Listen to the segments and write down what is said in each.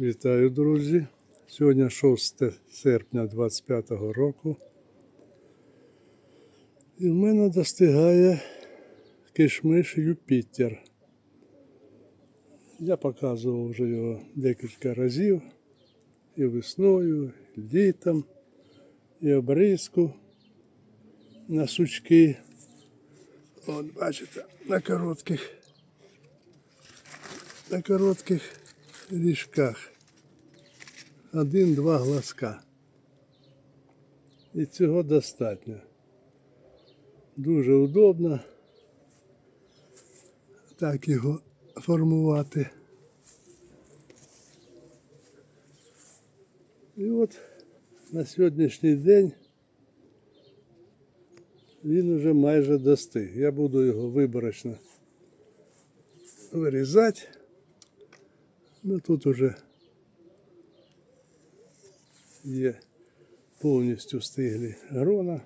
Вітаю, друзі! Сьогодні 6 серпня 25 року. І в мене достигає кишмиш Юпітер. Я показував вже його декілька разів. І весною, і літом, і обрізку на сучки. От бачите, на коротких, на коротких ріжках. Один-два глазка. І цього достатньо. Дуже удобно так його формувати. І от на сьогоднішній день він уже майже достиг. Я буду його виборочно вирізати. Ну тут уже є повністю стиглі грона.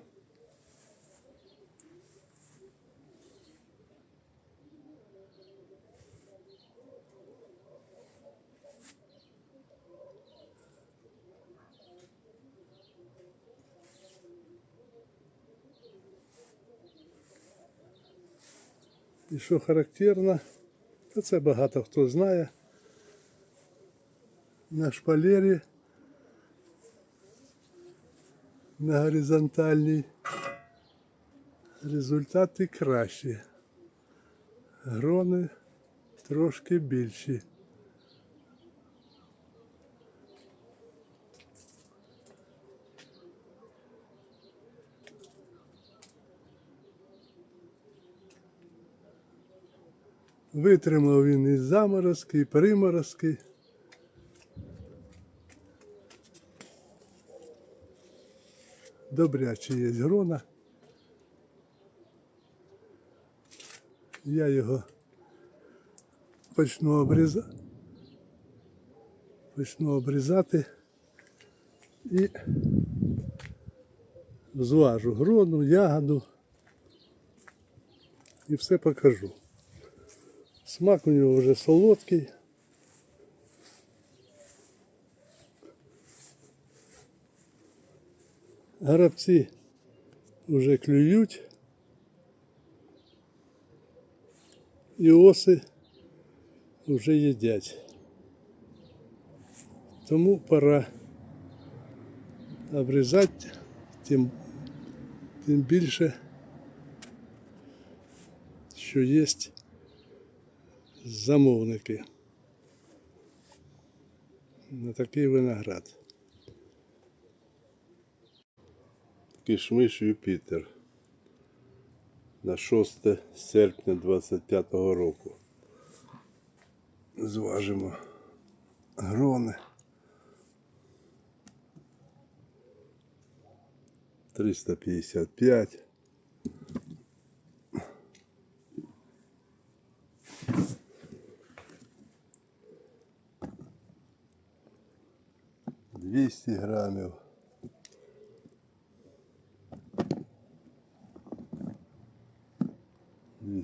І що характерно, то це багато хто знає. На шпалері на горизонтальній результати кращі. Грони трошки більші. Витримав він і заморозки, і приморозки. Добряче є грона. Я його почну обрізати. Почну обрізати і зважу грону, ягоду і все покажу. Смак у нього вже солодкий. Грабці вже клюють. І оси вже їдять. Тому пора обрізати, тим, тим більше, що є замовники на такий виноград. Кишмиш Юпітер на 6 серпня 25 року. Зважимо грони. 355. Двісті грамів.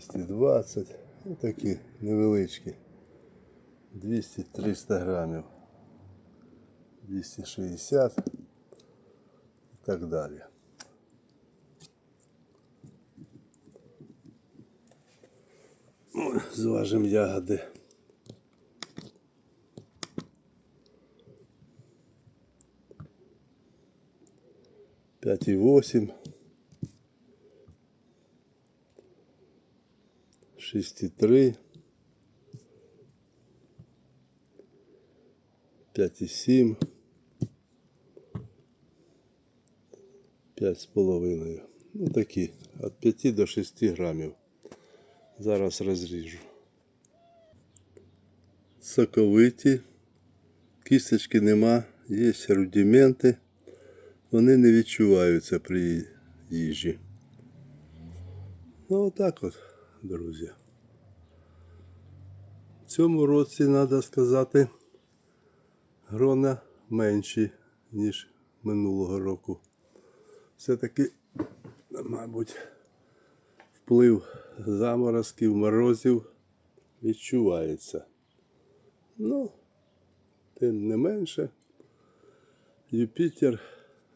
220. Ось ну, такі невеличкі. 200-300 грамів. 260 і так далі. Ну, зважимо ягоди. П'ять і восемь. 6,3, 5,7, 5,5. Ну такі, від 5 до 6 грамів. Зараз розріжу. Соковиті, кісточки нема, є рудименти, вони не відчуваються при їжі. Ну отак от, друзі. Цьому році, треба сказати, грона менші, ніж минулого року. Все-таки, мабуть, вплив заморозків, морозів відчувається. Ну, тим не менше, Юпітер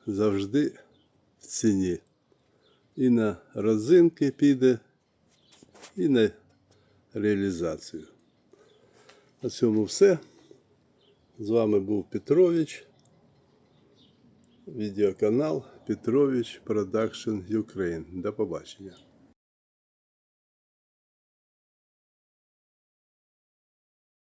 завжди в ціні. І на розинки піде, і на реалізацію. На цьому все. З вами був Петрович. Відеоканал Петрович Продакшн Ukraine. До побачення.